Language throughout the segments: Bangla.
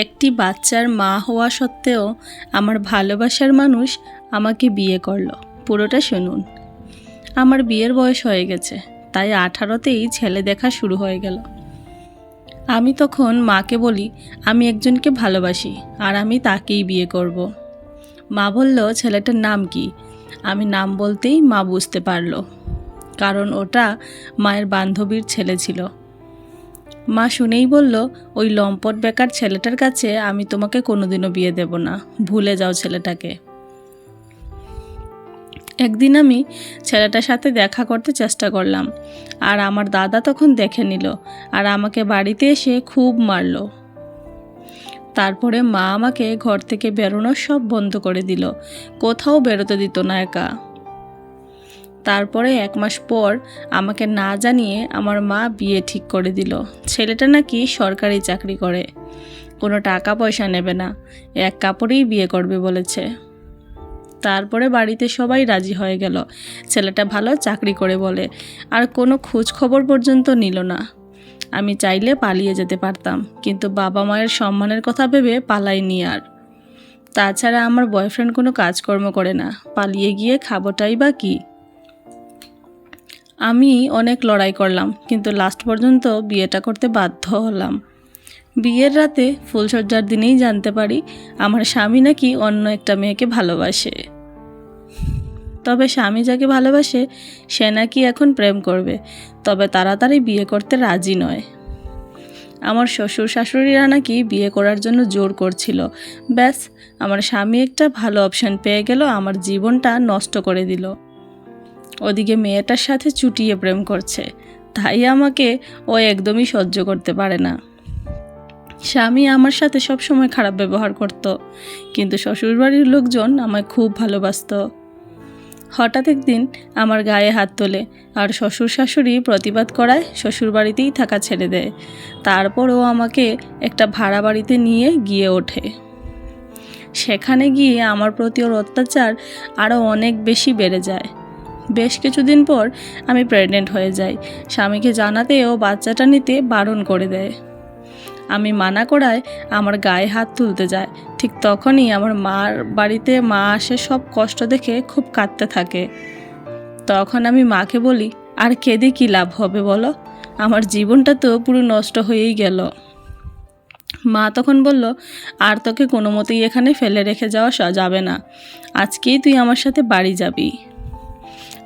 একটি বাচ্চার মা হওয়া সত্ত্বেও আমার ভালোবাসার মানুষ আমাকে বিয়ে করল। পুরোটা শুনুন। আমার বিয়ের বয়স হয়ে গেছে, তাই আঠারোতেই ছেলে দেখা শুরু হয়ে গেল। আমি তখন মাকে বলি, আমি একজনকে ভালোবাসি আর আমি তাকেই বিয়ে করব। মা বলল, ছেলেটার নাম কি? আমি নাম বলতেই মা বুঝতে পারল, কারণ ওটা মায়ের বান্ধবীর ছেলে ছিল। মা শুনেই বলল, ওই লম্পট বেকার ছেলেটার কাছে আমি তোমাকে কোনোদিনও বিয়ে দেব না। ভুলে যাও ছেলেটাকে। একদিন আমি ছেলেটার সাথে দেখা করতে চেষ্টা করলাম, আর আমার দাদা তখন দেখে নিল আর আমাকে বাড়িতে এসে খুব মারলো। তারপরে মা আমাকে ঘর থেকে বেরোনো সব বন্ধ করে দিল, কোথাও বেরোতে দিত না একা। তারপরে এক মাস পর আমাকে না জানিয়ে আমার মা বিয়ে ঠিক করে দিল। ছেলেটা নাকি সরকারি চাকরি করে। কোনো টাকা পয়সা নেবে না। এক কাপড়েই বিয়ে করবে বলেছে। তারপরে বাড়িতে সবাই রাজি হয়ে গেল। ছেলেটা ভালো চাকরি করে বলে। আর কোনো খোঁজ খবর পর্যন্ত নিল না। আমি চাইলে পালিয়ে যেতে পারতাম, কিন্তু বাবা মায়ের সম্মানের কথা ভেবে পালাইনি আর। তাছাড়া আমার বয়ফ্রেন্ড কোনো কাজকর্ম করে না। পালিয়ে গিয়ে খাবোটাই বা কী? আমি অনেক লড়াই করলাম, কিন্তু লাস্ট পর্যন্ত বিয়েটা করতে বাধ্য হলাম। বিয়ের রাতে ফুলসজ্জার দিনেই জানতে পারি আমার স্বামী নাকি অন্য একটা মেয়েকে ভালোবাসে। তবে স্বামী যাকে ভালোবাসে, সে নাকি এখন প্রেম করবে, তবে তাড়াতাড়ি বিয়ে করতে রাজি নয়। আমার শ্বশুর শাশুড়িরা নাকি বিয়ে করার জন্য জোর করছিল। ব্যাস, আমার স্বামী একটা ভালো অপশান পেয়ে গেল, আমার জীবনটা নষ্ট করে দিল। ওদিকে মেয়েটার সাথে চুটিয়ে প্রেম করছে। তাই আমাকে ও একদমই সহ্য করতে পারে না। স্বামী আমার সাথে সব সময় খারাপ ব্যবহার করত, কিন্তু শ্বশুরবাড়ির লোকজন আমায় খুব ভালোবাসত। হঠাৎ একদিন আমার গায়ে হাত তোলে আর শ্বশুর শাশুড়ি প্রতিবাদ করায় শ্বশুরবাড়িতেই থাকা ছেড়ে দেয়। তারপরও আমাকে একটা ভাড়া বাড়িতে নিয়ে গিয়ে ওঠে। সেখানে গিয়ে আমার প্রতি ওর অত্যাচার আরও অনেক বেশি বেড়ে যায়। বেশ কিছুদিন পর আমি প্রেগনেন্ট হয়ে যাই। স্বামীকে জানাতে ও বাচ্চাটা নিতে বারণ করে দেয়। আমি মানা করায় আমার গায়ে হাত তুলতে যায়। ঠিক তখনই আমার মার বাড়িতে মা আসে সব কষ্ট দেখে খুব কাঁদতে থাকে। তখন আমি মাকে বলি, আর কেঁদে কী লাভ হবে বলো? আমার জীবনটা তো পুরো নষ্ট হয়েই গেল। মা তখন বলল, আর তোকে কোনো মতেই এখানে ফেলে রেখে যাওয়া যাবে না। আজকেই তুই আমার সাথে বাড়ি যাবি।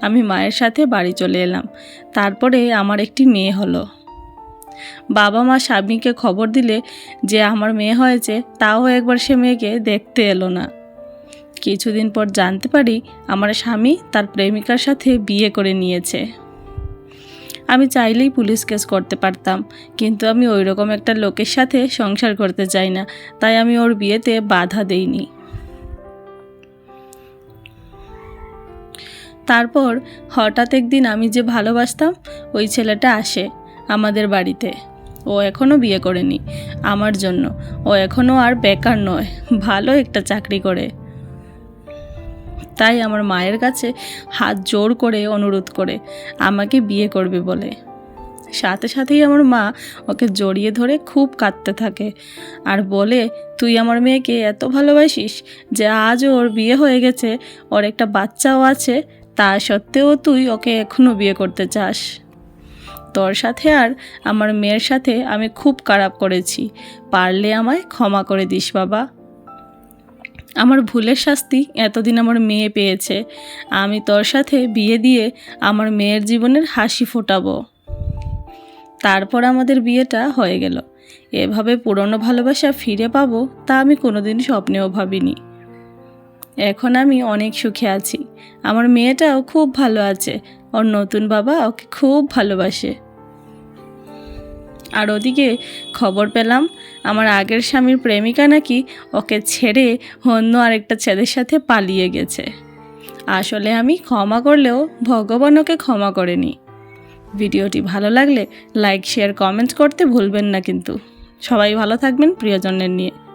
আমি মায়ের সাথে বাড়ি চলে এলাম। তারপরে আমার একটি মেয়ে হলো। বাবা মা স্বামীকে খবর দিলে যে আমার মেয়ে হয়েছে, তাও একবার সে মেয়েকে দেখতে এলো না। কিছুদিন পর জানতে পারি আমার স্বামী তার প্রেমিকার সাথে বিয়ে করে নিয়েছে। আমি চাইলেই পুলিশ কেস করতে পারতাম, কিন্তু আমি ওই রকম একটা লোকের সাথে সংসার করতে চাই না, তাই আমি ওর বিয়েতে বাধা দেইনি। তারপর হঠাৎ একদিন আমি যে ভালোবাসতাম, ওই ছেলেটা আসে আমাদের বাড়িতে। ও এখনও বিয়ে করেনি, আমার জন্য। ও এখনও আর বেকার নয়, ভালো একটা চাকরি করে। তাই আমার মায়ের কাছে হাত জোর করে অনুরোধ করে, আমাকে বিয়ে করবে বলে। সাথে সাথেই আমার মা ওকে জড়িয়ে ধরে খুব কাঁদতে থাকে আর বলে, তুই আমার মেয়েকে এত ভালোবাসিস যে আজ ওর বিয়ে হয়ে গেছে, ওর একটা বাচ্চাও আছে তা সত্ত্বেও তুই ওকে এখনও বিয়ে করতে চাস। তোর সাথে আর আমার মেয়ের সাথে আমি খুব খারাপ করেছি। পারলে আমায় ক্ষমা করে দিস, বাবা। আমার ভুলের শাস্তি এতদিন আমার মেয়ে পেয়েছে। আমি তোর সাথে বিয়ে দিয়ে আমার মেয়ের জীবনের হাসি ফোটাবো। তারপর আমাদের বিয়েটা হয়ে গেল। এভাবে পুরনো ভালোবাসা ফিরে পাবো তা আমি কোনোদিন স্বপ্নেও ভাবিনি। এখন আমি অনেক সুখে আছি। আমার মেয়েটাও খুব ভালো আছে। ওর নতুন বাবা ওকে খুব ভালোবাসে। আর ওদিকে খবর পেলাম, আমার আগের স্বামীর প্রেমিকা নাকি ওকে ছেড়ে অন্য আরেকটা ছেলের সাথে পালিয়ে গেছে। আসলে আমি ক্ষমা করলেও ভগবান ওকে ক্ষমা করেনি। ভিডিওটি ভালো লাগলে লাইক, শেয়ার, কমেন্ট করতে ভুলবেন না কিন্তু। সবাই ভালো থাকবেন প্রিয়জনের নিয়ে।